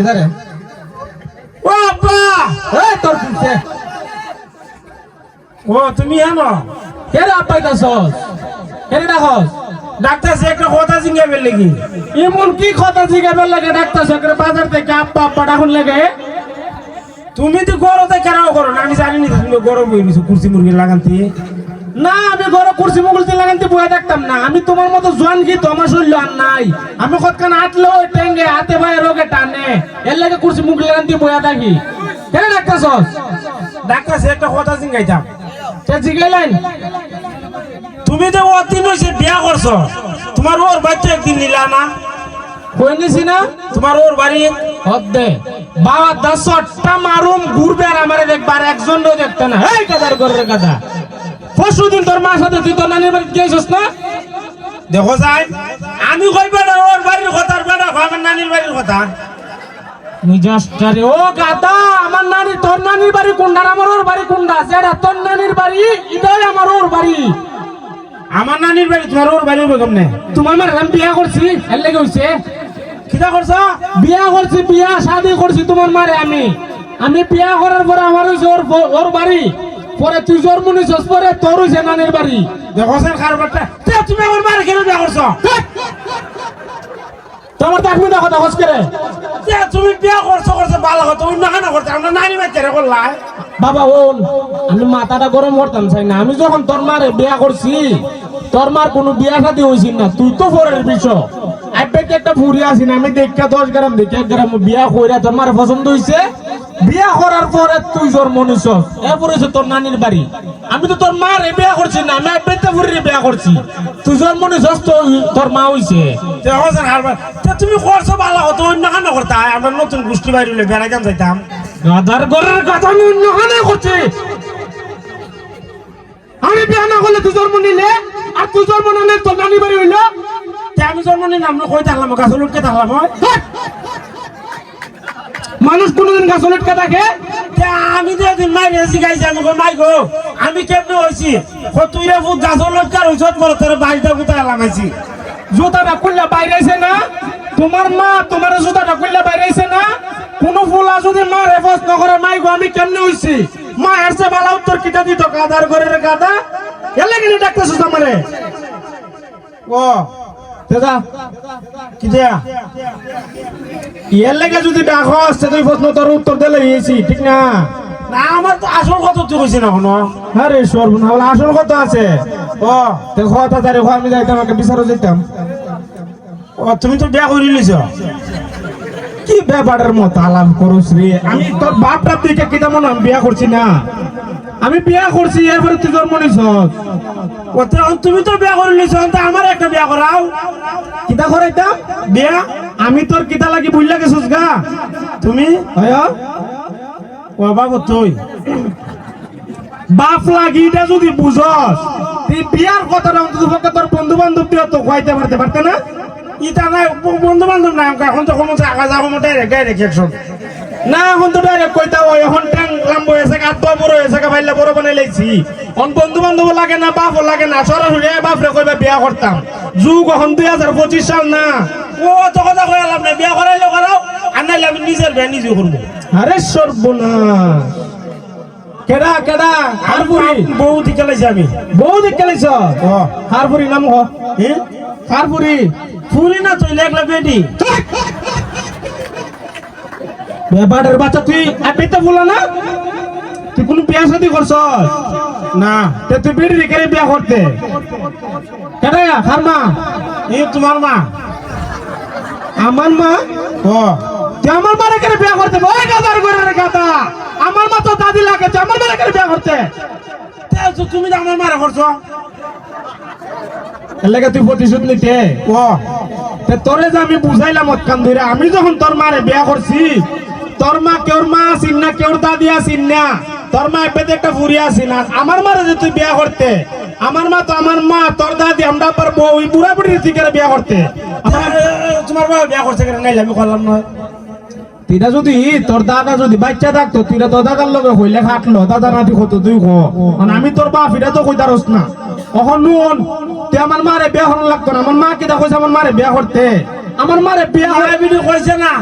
কিদারে ও আব্বা! এই তোর কিনছে ও তুমি জানো কে রে আব্বাই দাসস কে রে ডাকস? ডাক্তার সে একটা কথা জিঙ্গাবেন লেগে। এমন কি কথা জিগাবে লাগে ডাক্তার সরকার বাজার থেকে আব্বা আব্বা ডাকুন লাগে। তুমি তো কেরাও করো না আমি জানি না তুমি গরম হয়ে গেছো কুর্সি মুরগি লাগান্তি। না আমি ঘরে কুর্সি মুগুলতে লাগাইতে বয়ে দেখতাম না। আমি তোমার মতো জোয়ান কি? তোমার শরীর আর নাই। আমি কতখান আটলে ওই টেঙ্গে হাতে ভাই রোগে টানে। এর লাগে কুর্সি মুগুল লাগাইতে বয়ে থাকি কেন ডাক্তারছস ডাক্তার সে একটা কথা জিঙ্গাইতাম। জিগাইলেন? তুমি তো ও তিন হয়েছে বিয়া করছ তোমার ওর বাচ্চা একদিন নিলা না? কই নিছি না? তোমার ওর বাড়ি? হদ্দে। বাবা দশটা মারুম ঘুরবে আর আমারে দেখবার একজন দেখতে না। এই কাদার করে কাদা পরশু দিন তোর মার সাথে তুই তোর নানির বাড়িতে গিয়েছিস না? দেখো যাই আমি কই বেড়া ওর বাড়ির কথা বেড়া আমার নানির বাড়ির কথা। নিজস্টারে ও গাদা আমার নানি তোর নানির বাড়ি কোনটা আর আমার ওর বাড়ি কোনটা যেটা তোর নানির বাড়ি এটাই আমার ওর বাড়ি। আমার নানির বাড়ি তোমার ওর বাড়ি বেগম নে তোমার মার আমি বিয়া করছি এর লেগে হইছে। কিটা করছ? বিয়া করছি বিয়া শাদি করছি তোমার মারে আমি। আমি বিয়া করার পরে আমার হইছে ওর ব- ওর বাড়ি। পরে তুই জন্ম নিছস পরে তোর হইছে নানির বাড়ি। দেখো স্যার কারবারটা তুমি আমার বাড়ি কেন বিয়া করছ তোমার দেখবি দেখো দেখো করে তুমি বিয়া করছ করছ ভালো হতো অন্য কেন করছ আমরা নানি করলাই। বাবা ওন আমি মাথাটা গরম করতাম চাই না। আমি যখন তোর মারে বিয়া করছি তোর মার কোনো বিয়া শাদি হয়েছিল না। তুই তো ফোরের পিছ। আইপেতে একটা ফুরি আছি না আমি দেখা দশ গ্রাম দেখে এক গ্রাম বিয়া কইরা তোর মার পছন্দ হয়েছে বিয়া করার পরে তুই জন্ম নিছ। এরপরে তোর নানির বাড়ি। আমি তো তোর মার বিয়া করছি না আমি আইপেতে ফুরির বিয়া করছি। তুই জন্ম নিছ তোর মা হইছে। তুমি করছ ভালো হতো অন্য কেন করতে আমরা নতুন গোষ্ঠী বাড়ি হলে বেড়া কেন যাইতাম। গাদার ঘরের কথা আমি অন্য খানে করছি। আমি বিয়া না করলে তুই জন্ম নিলে আর তুই জন্ম নিলে তোর নানি বাড়ি হইল। তে আমি জন্ম নিলাম আমরা কই থাকলাম গাছ লুটকে থাকলাম হয়। মানুষ কোনোদিন গাছ লটকা থাকে আমি তো একদিন মাই রেসি গাইছি আমি কই মাই গো আমি কেমনে হইছি? তুই রে ফুট গাছ লটকার হইছত বলে তোর বাড়িটা কোথায় লাগাইছি? জুতাটা খুললে বাইরে আইছে না? তোমার মা তোমার জুতাটা খুললে বাইরে আইছে না? কোন ফুলা যদি মা রেফাস নকরে মাই গো আমি কেমনে হইছি? মা এর সে বালা উত্তর কিটা দিত গাদার ঘরের গাদা এলে কিনে ডাকতেছিস আমারে? ও দাদা কি দেয়া? এর লেগে যদি ডাকস সে তুই প্রশ্ন তোর উত্তর দিলে হয়েছি ঠিক না? না আমার তো আসল কথা তুই কইছি না কোনো আরে সর্বনাশ আসল কথা আছে। ও তো কথা তারে আমি যাইতাম আমাকে বিচারও যেতাম ও তুমি তো বিয়া করে লিছ? কি ব্যাপারের মতো আলাপ করুস রে আমি তোর বাপ টাপ দিকে কিতা মনে বিয়া করছি না? আমি বিয়া করছি, এরপরে তুই জন্ম নিছ। তুমি তো বিয়া করে তো আমার একটা বিয়া করাও। কিতা করাইতাম বিয়া? আমি তোর কিতা লাগি বুঝলা গেছিস গা? তুমি? বাবু তুই। বাপ লাগি এটা যদি বুঝস। তুই বিয়ার কথাটা অন্তত তোর বন্ধু বান্ধব দিয়ে তো খাইতে পারতে পারতে না? ইটা নাই বন্ধু বান্ধব আমাকে এখন তো কোনো আগা যাব মোটাই রেখে রেখে একশো না এখন তো ডাইরেক্ট কইতা হয় এখন ট্যাং লাম্ব হয়েছে গা তো বড় হয়েছে গা ভাইলে বড় বানাই লাইছি। অন বন্ধু বান্ধব লাগে না বাপ লাগে না সরাসরি এ বাপ রে কইবা বিয়া করতাম। যুগ এখন দুই হাজার পঁচিশ সাল না। ও তো কথা কই লাভ নাই বিয়া করাইলে করাও আর নাইলে আমি নিজের বিয়া নিজে করব। আরে সর্বনাশ। কেডা কেডা? হারপুরি। বউ দিকে লাইছি আমি। বউ দেখে লাইছ? হারপুরি নাম হ। হ্যাঁ? হারপুরি। ফুরি না তুই লেখলা বেটি? ব্যাপারের বাচ্চা তুই আপিতে বলা না? তুই কোন বিয়া শাদি করছ না। তে তুই বিড়ি রেখে বিয়া করতে। কেডা? ফার্মা এই তোমার মা। আমার মা? ও তুই আমার মা রেখে বিয়া করতে? ওই গাদার ঘরে রে গাদা। আমার মা তো দাদি লাগে আমার মা রেখে বিয়া করতে? তুমি তো আমার মারা করছ? এর লাগে তুই প্রতিশোধ নিতে। ও তে তোরে যে আমি বুঝাইলাম অতকান ধরে আমি যখন তোর মারে বিয়া করছি তোর মা, কেউর মা আসিন না, কেউর দাদি আসিন না? তোর মা এপেতে একটা ফুরি আসিন আমার মারে যে তুই বিয়া করতে, আমার মা তো আমার মা, তোর দাদি, আমরা পর বউ বুড়া বুড়ি থেকে বিয়া করতে। তোমার বাবা বিয়া করছে কেন? নাইলে আমি করলাম নয় তিরা যদি, তোর দাদা যদি বাচ্চা থাকতো তিরা তো দাদার লগে হইলে খাটলো, দাদা নাতি হতো তুই মানে আমি তোর বাপ, এটা তো কইতারস না। অখন নুন, তুই আমার মারে বিয়া হন লাগতো না। আমার মা কিটা কইছে আমার মারে বিয়া করতে। আমার মারে বিয়া বিডি কইছে না।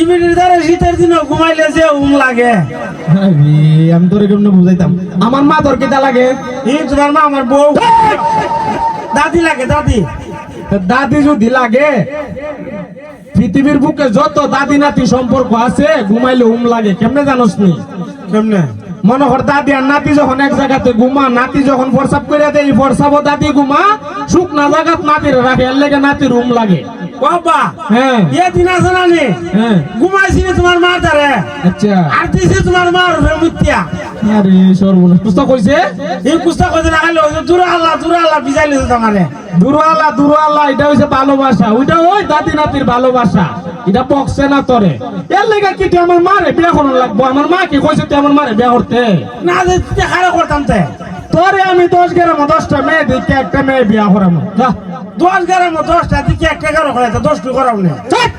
ইমিডির দ্বারা শীতের দিনে ঘুমাইলে যে উম লাগে। আমি তোরে কেমনে বুঝাইতাম? আমার মা তোর কেটা লাগে? এই তোমার মা আমার বউ। দাদি লাগে দাদি। দাদি যদি লাগে পৃথিবীর বুকে যত দাদি নাতি সম্পর্ক আছে ঘুমাইলে উম লাগে। কেমনে জানোস নি? কেমনে? মনে কর দাদি আর নাতি যখন এক জায়গাতে ঘুমা নাতি যখন ফরসাপ করে দেয় ফরসাবো দাদি ঘুমা সুখ না জায়গাত নাতির রাখে এর লেগে নাতির উম লাগে। বাবা হ্যাঁ। এ দিন আছে না নি? হ্যাঁ। ঘুমাইছি তোমার মা তারে আচ্ছা। আর দিছে তোমার মা রূপে মুতিয়া আরে সর্বনাশ। বুঝতে কইছে? এই কুস্তা না খাইলে ওই যে আল্লাহ দূরে আল্লাহ বিজাই লিছে তোমারে। দুরুয়ালা এটা হইছে ভালোবাসা। ওইটা ওই দাদি নাতির ভালোবাসা। এটা বকছে না তোরে। এর লেগে কি তুই আমার মারে বিয়া করার লাগবো? আমার মা কি কইছে তুই আমার মারে বিয়া করতে? না যে দেখারে করতাম তে? তোরে আমি দশ গ্রাম দশটা মেয়ে দেখে একটা মেয়ে বিয়া করাবো যা। দশ গ্রাম দশটা দিকে একটা এগারো করে দশ টু করাও না ছাড়।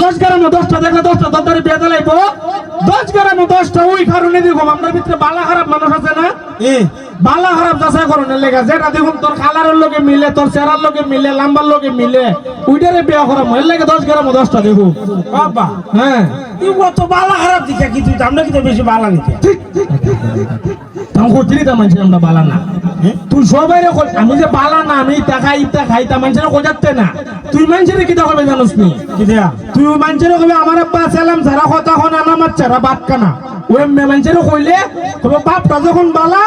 দশ গ্রাম দশটা দেখলে দশটা দরদারি বিয়া দিলাইবো দশ গ্রাম দশটা ওই কারণে দেখো আমার ভিতরে বালা খারাপ মানুষ আছে না? বালা খারাপ যাচাই করণের লেগে যেটা দেখুন তোর কালারের লোকে মিলে তোর চেহারার লোকে মিলে লাম্বার লোকে মিলে ওইটারে বিয়া করা এর লেগে দশ গ্রাম দশটা দেখুন বাবা। হ্যাঁ। এই কত বালা খারাপ দিকে কি তুই আমরা কিন্তু বেশি বালা নিতে তাম করছিলি তা মানুষের আমরা বালা না। তুই সবাই আমি যে বালা না আমি টাকা ইটা খাই তা মানুষের কোজাতে না। তুই মানুষের কি হবে জানোস নি? তুই মানুষের কবে আমার আব্বা সালাম সারা কথা হন আমার চারা বাদ কানা। ওই মানুষের কইলে কবে বাপটা যখন বালা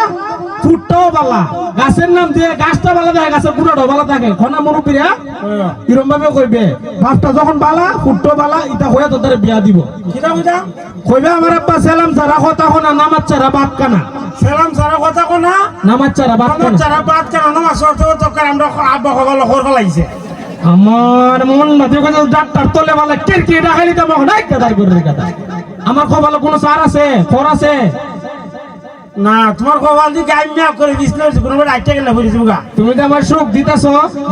ফুটটাও বালা। গাছের নাম দিয়ে গাছটা বালা থাকে গাছের পুরোটাও বালা থাকে। খনা মুরব্বীরা কিরম ভাবে কইবে বাপটা যখন বালা ফুটটাও বালা ইটা হয়ে তোদের বিয়া দিব। কইবে আমার আব্বা সালাম সারা কথা হন আমার চারা বাদ কানা। সালাম সারা কথা কোনা নামাজ চারা বাদ আমার কানা? যারা বাদ কেন? নামাজ পড়তে তো কার আমরা আব্বা কবল হর আমার মন না দেখো ডাক্তার তোলে বলে তো নাই কাদার করে কাদা আমার কপালে কোনো সার আছে? ফর আছে? না তোমার কপাল দিকে আমি ম্যাপ করে কোনো আইটা গেলে তুমি যে আমার সুখ দিতেছ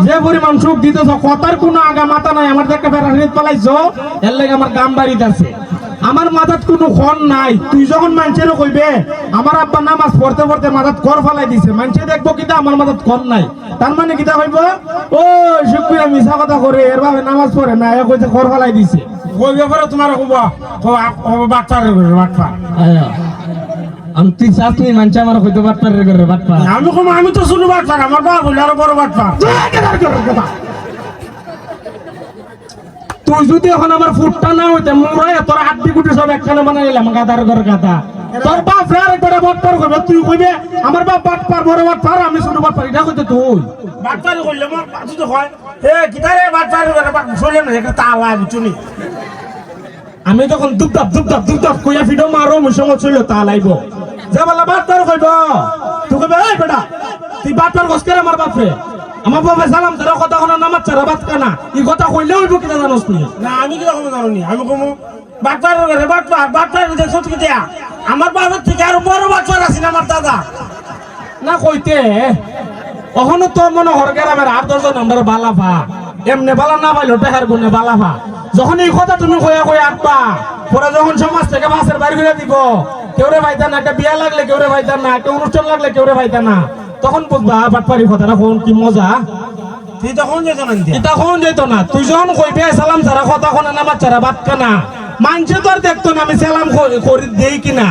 যে পরিমাণ সুখ দিতেছ কথার কোনো আগা মাথা নাই আমার দেখে ফেরানিত পালাইছ এর লাগে আমার গাম বাড়িতেছে আমার মাথাত কোনো খন নাই। তুই যখন মানুষের কইবে আমার আব্বা নামাজ পড়তে পড়তে মাথাত কর ফালাই দিছে মানুষে দেখব কিতা আমার মাথাত খন নাই। তার মানে কিতা কইব ও শুক্রিয়া মিছা কথা করে এর ভাবে নামাজ পড়ে না এ কইছে কর ফালাই দিছে। ওই ব্যাপারে তোমার কব বাচ্চা আমি তুই মানছে আমার কইতে বাটপার রে করে বাটপার আমি কম আমি তো শুনু বাচ্চা আমার বাবা বলে আরও বড় বাচ্চা। তুই যদি এখন আমার ফুটটা না হইতে মুরাই তোর আড্ডি গুটি সব একখানে বানাই নিলাম গাদার ঘর গাদা। তোর বাপ রে আরেকবার বাটপার করবে তুই কইবে আমার বাপ বাটপার বড় বাটপার আমি ছোট বাটপার এটা কইতে তুই। বাচ্চারে কইলে আমার বাচ্চা তো হয়। এ কিতারে বাচ্চারে শোনে না একটা তালা বুঝুনি আমি তখন দুপদাপ দুপদাপ দুপদাপ কইয়া ফিডো মারো মুই সঙ্গ ছিল তা লাইব। যে বলা বাটপার কইব। তুই কইবে এই বেটা তুই বাটপার কস করে আমার বাপ রে? আমার বাবা সালাম তোর কথা কোনা নামাজ ছাড়া বাত কানা। এই কথা কইলে হইব কিনা জানোস তুই? না আমি কি রকম জানি আমি কম বাচ্চার ঘরে বাচ্চা বাচ্চার দেখছ কি দেয়া? আমার বাবার থেকে আরও বড় বাচ্চা আছে আমার দাদা? না কইতে অহনো তো মনে হর গ্রামের আট দশজন আমরা বালাফা এমনি বালা না পাইলো টেহার গুনে বালাফা যখন এই কথা তুমি কয়া কয়া আটপা পরে যখন সমাজ থেকে মাছের বাড়ি করে দিব কেউরে ভাইতা না একটা বিয়া লাগলে কেউরে ভাইতা না একটা অনুষ্ঠান লাগলে কেউরে ভাইতা না। তখন বুঝবা বাটপারি কথাটা কোন কি মজা? তুই তখন যেত না যেত তুই যখন কইবে সালাম ছাড়া কথা কোনা নামাজ ছাড়া বাদ কানা। মানছে তো আর দেখতো না আমি সালাম করি- করি দেই কিনা?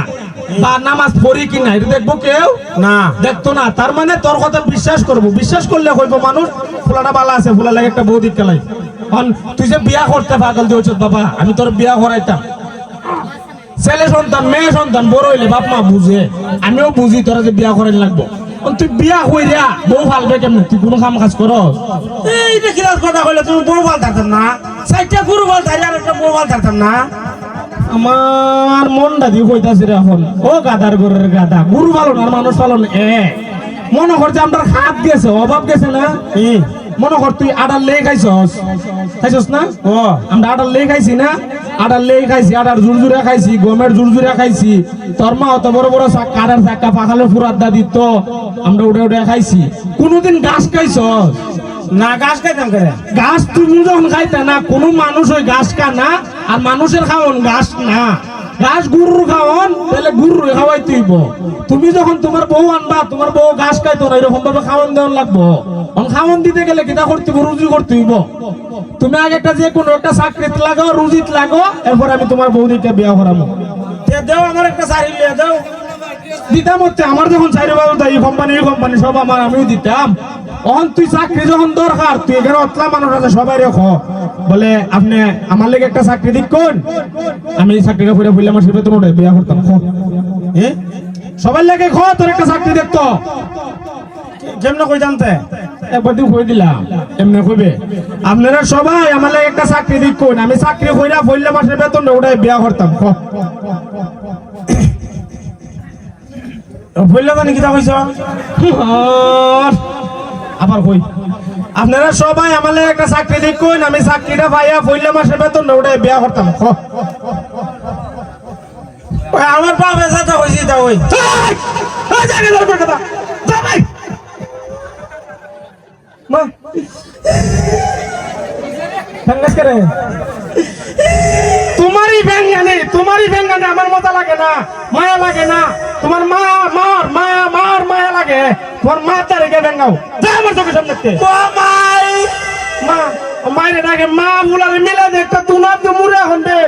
বা নামাজ পড়ি কিনা এটা দেখব কেউ? না। দেখতো না তার মানে তোর কথা বিশ্বাস করব। বিশ্বাস করলে হইব মানুষ ফুলাটা বালা আছে ফুলা লাগে একটা বউ দিক কালাই তুই যে বিয়া করতে পাগল দিয়েছ বাবা আমি তোর বিয়া করাইতাম। ছেলে সন্তান মেয়ে সন্তান বড় হইলে বাপ মা বুঝে। আমিও বুঝি তোরা যে বিয়া করাই লাগবো। তুই বিয়া হইয়া বউ ফালবে কেমন? তুই কোনো কাম কাজ করস এই কিরাস কথা কইলে তুমি বউ ভালো থাকতাম না? চারটা গরু ভালো থাকলে আর একটা বউ ভালো থাকতাম না? আমার মনটা দিয়ে কইতাছি রে এখন। ও গাদার গরের গাদা। গুরু পালন আর মানুষ পালন এ। মনে করছে আমরা হাত গেছে অভাব গেছে না? মনে কর তুই আডার লেগে খাইছস। খাইছস না? ও আমরা আডার লেগে খাইছি না? আডার লেগে খাইছি আডার জুর জুরজুরা খাইছি গমের জুরজুরা খাইছি। তোর মা অত বড় বড় চাক- কাঠের চাক্কা পাখালের ফুরাত দা দিত। আমরা উঠে উঠে খাইছি। কোনোদিন গাছ খাইছস? না গাছ খাইতাম করে গাছ তুমি যখন খাইতে না কোনো মানুষ ওই গাছ খা না আর মানুষের খাওয়ান গাছ না। গাছ গরুর খাওয়ান তাহলে গরুর খাওয়াই তুইব তুমি যখন তোমার বউ আনবা তোমার বউ গাছ খাইতো না এরকম ভাবে খাওয়ান দেওয়ান লাগবো। খাওয়ান দিতে গেলে কিতা করতে রুজি করতে হইব। তুমি আগে একটা যে কোনো একটা চাকরিতে লাগো রুজিত লাগো এরপর আমি তোমার বৌদিকে বিয়া করাবো। দেও আমার একটা শাড়ি লিয়ে দাও। দিতাম হচ্ছে আমার যখন চাইরে বাবু এই কোম্পানি কোম্পানি সব আমার আমিও দিতাম। অহন তুই চাকরি যখন দরকার, তুই এখানে অতলা মানুষ আছে, সবাই রেখো। বলে, আপনি আমার লেগে একটা চাকরি দিক কোন? আমি চাকরিটা করে বললে আমার সেটা তোমার বিয়া করতাম এ? সবার লেগে খ, তোর একটা চাকরি দেখতো এমনি আপনারা সবাই আমার লাগে একটা চাকরি দিক কোন? আমি চাকরি কইরা বললে মাসের বেতন ওটাই বিয়া করতাম, খ। বললে মানে কিতা কইছ? আবার কই? আপনারা সবাই একটা চাকরি আমি চাকরিটা পাইয়া মাসের বেতন বিয়া করতাম। আমার পা তা ওই। তোমারই ব্যাঙ্গানে তোমারই ব্যাঙ্গানে আমার মজা লাগে না, মায়া লাগে না। তোমার মা, মার মায়া মার, মায়া লাগে। তোমার মা তারিখে ব্যাঙ্গাও যা আমার চোখের সামনে। ও মাই। মা মায়ের ডাকে মা বুলারে মিলা দেখতে তুনার তো মুড়ে এখন দে।